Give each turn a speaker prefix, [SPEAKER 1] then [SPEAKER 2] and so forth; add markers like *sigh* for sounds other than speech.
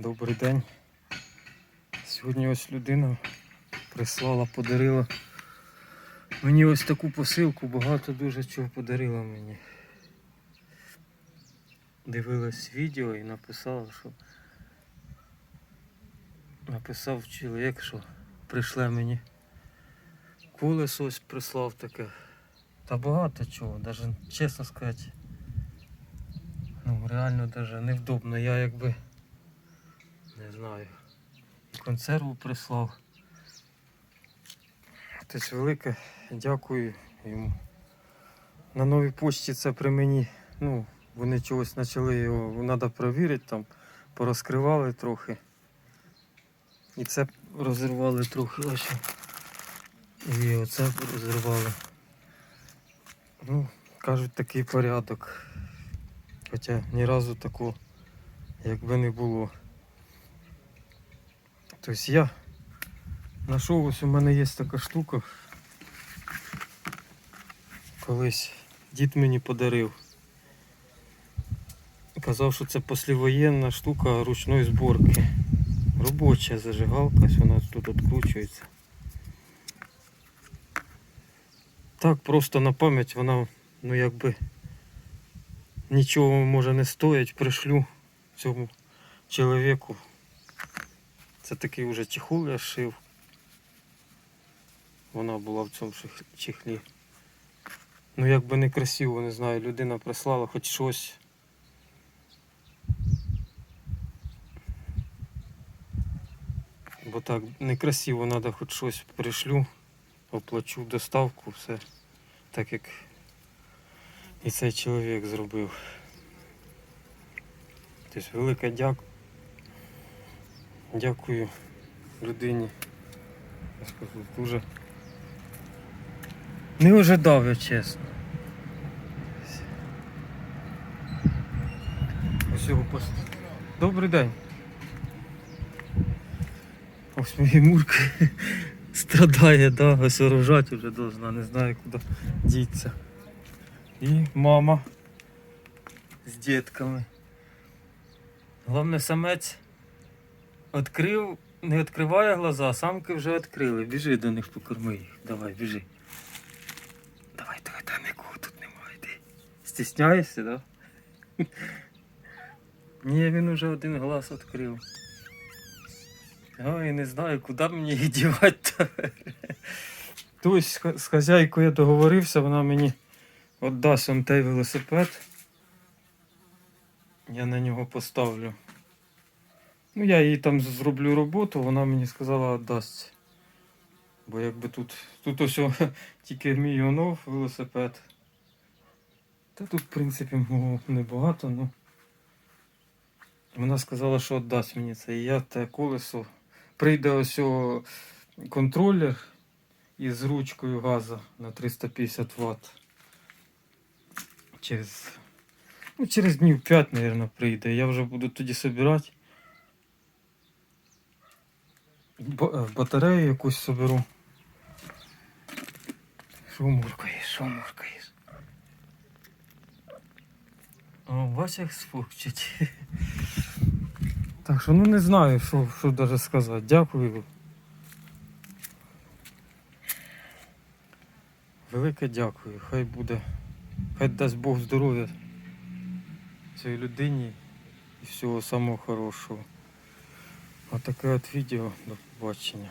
[SPEAKER 1] Добрий день. Сьогодні ось людина прислала, подарила мені ось таку посилку, багато дуже чого подарила мені. Дивилась відео і написала, що написав чоловік, що прийшле мені колесо ось прислав таке. Та багато чого, навіть чесно сказати. Ну, реально навіть невдобно. Я якби знаю. Консерву прислав. Тобто велике дякую йому. На новій почті це при мені. Ну, вони чогось почали його, треба перевірити, там порозкривали трохи. І це розірвали трохи ось. І оце розірвали. Ну, кажуть, такий порядок. Хоча ні разу такого якби не було. Тобто я знайшов, ось у мене є така штука. Колись дід мені подарив. Казав, що це послевоєнна штука ручної зборки. Робоча зажигалка, вона тут відкручується. Так, просто на пам'ять вона, ну якби нічого може не стоїть, пришлю цьому чоловіку. Це такий уже чехол я шив. Вона була в цьому чехлі. Ну якби не красиво, не знаю, людина прислала хоч щось. Бо так некрасиво, треба хоч щось пришлю, оплачу доставку, все так як і цей чоловік зробив. Тобто велике дякую. Дякую людині. Я скажу, дуже не ожидав я чесно. Ось його пост. Добрий день. Ось мої мурки *laughs* страдає, да, ось рожать вже должна, не знаю куди діться. І мама з дітками. Головне самець відкрив, не відкриває глаза, самки вже відкрили. Біжи до них покорми їх. Давай, біжи. Давай, давай, та нікого тут немає. Ти стісняєшся, да? Ні, він уже один глаз відкрив. Ой, не знаю, куди мені її дівати. З з хазяйкою я договорився, вона мені віддасть он той велосипед. Я на нього поставлю. Ну, я їй там зроблю роботу, вона мені сказала віддасть. Бо якби тут, тут ось *laughs* тільки мій онов велосипед. Та тут, в принципі, мого небагато, ну. Вона сказала, що віддасть мені це. І я те колесо. Прийде ось контролер із ручкою газу на 350 Вт. Через, ну, через днів 5, мабуть, прийде. Я вже буду тоді собирати. Е, Батарею якусь соберу. Що муркаєш, що муркаєш? Бачиш, як спокчить. Так що ну не знаю, що, що даже сказати. Дякую. Велике дякую. Хай буде. Хай дасть Бог здоров'я цій людині і всього самого хорошого. Отаке от відео. Побачення.